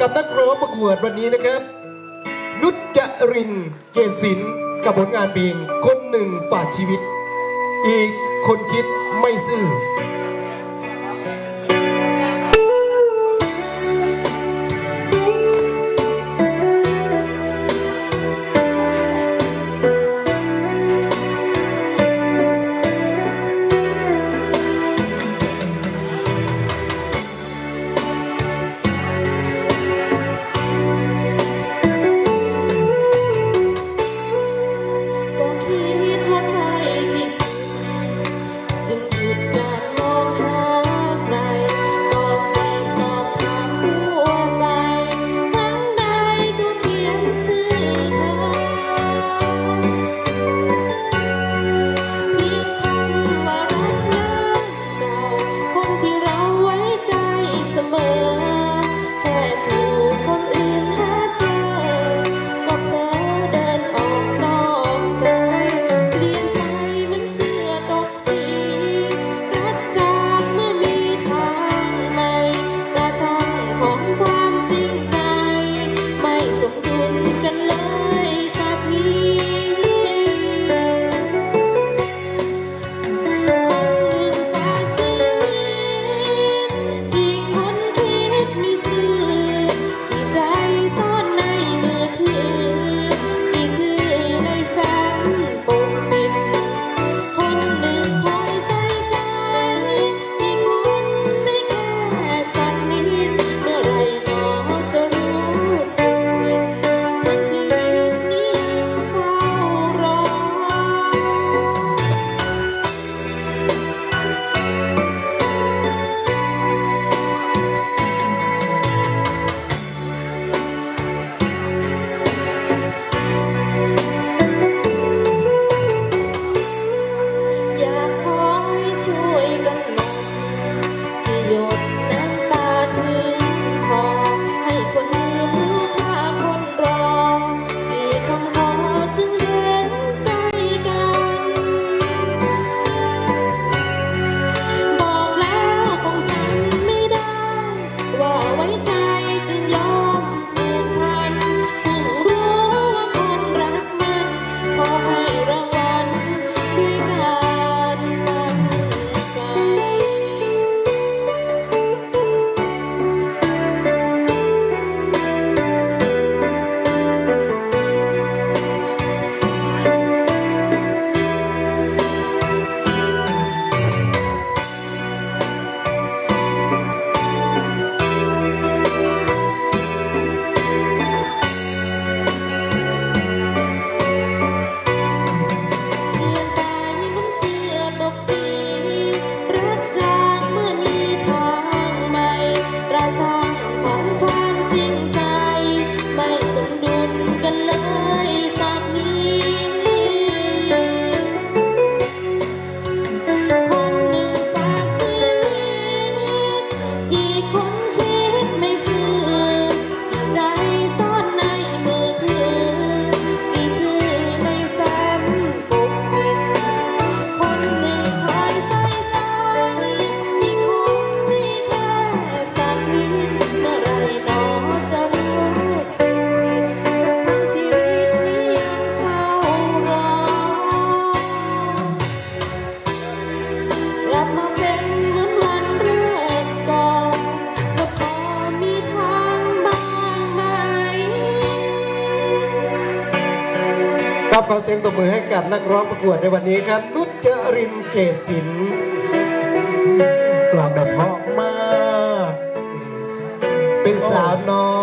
กับนักร้องประกวดวันนี้นะครับ นุชจรินเกษศิลป์กับผลงานเพลงคนหนึ่งฝากชีวิต อีกคนคิดไม่ซื่อ 最根 ขอเสียงตบมือให้กับนักร้องประกวดในวันนี้ครับ นุชเจรินเกศสินกล่าแบบพรามาก เป็นสาวน้อย